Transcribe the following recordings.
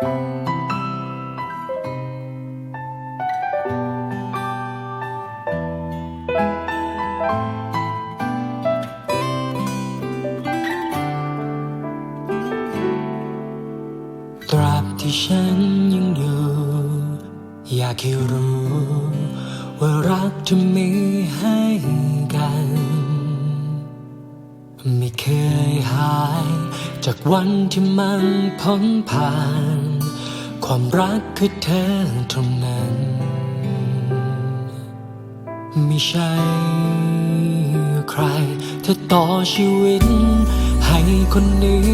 ตราบที่ฉันยังอยู่ อยากให้รู้ ว่ารักที่มีให้กัน ไม่เคยหาย จากวันที่มันพ้นผ่าน ความรักคือเธอเท่านั้น ไม่ใช่ใคร เธอต่อชีวิต ให้คนนี้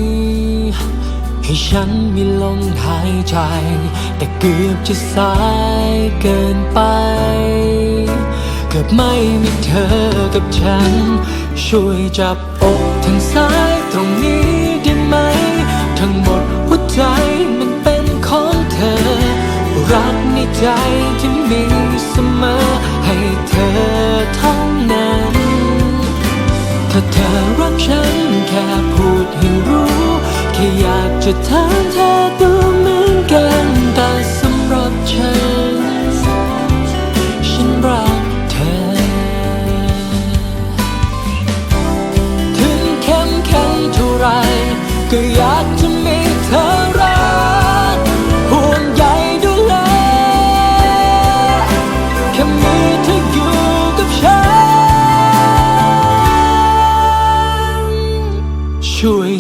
ให้ฉันมีลมหายใจ แต่เกือบจะสายเกินไป เกือบไม่มีเธอกับฉัน ช่วยจับอกทางซ้าย ใจที่มีเสมอให้เธอเท่านั้น ถ้าเธอรักฉันแค่พูดให้รู้ แค่อยากจะถามเธอดู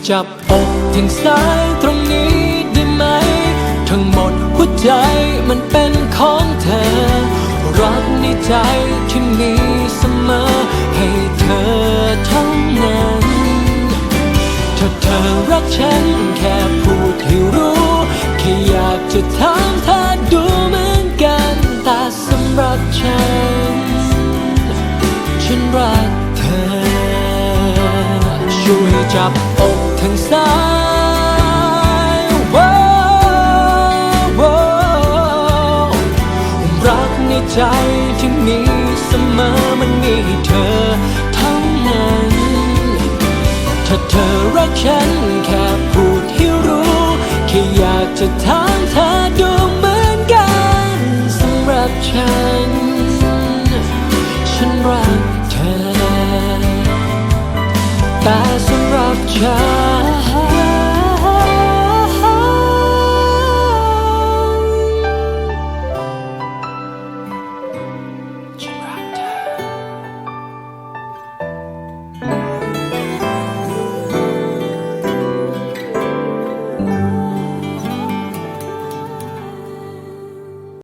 จับอกทางซ้ายตรงนี้ได้ไหม ทั้งหมดหัวใจมันเป็นของเธอ รักในใจที่มีเสมอ ให้เธอเท่านั้นถ้าเธอรักฉันแค่พูดให้รู้แค่อยากจะถามเธอดูเหมือนกันแต่สำหรับฉัน ฉันรักเธอช่วยจับอกทางซ้ายว้าวว้าวรักในใจที่มีเสมอมันมีเธอเท่านั้นถ้าเธอรักฉันแค่พูดให้รู้แค่อยากจะถามเธอดูเหมือนกันสำหรับฉัน ฉันรักเธอแต่ I've tried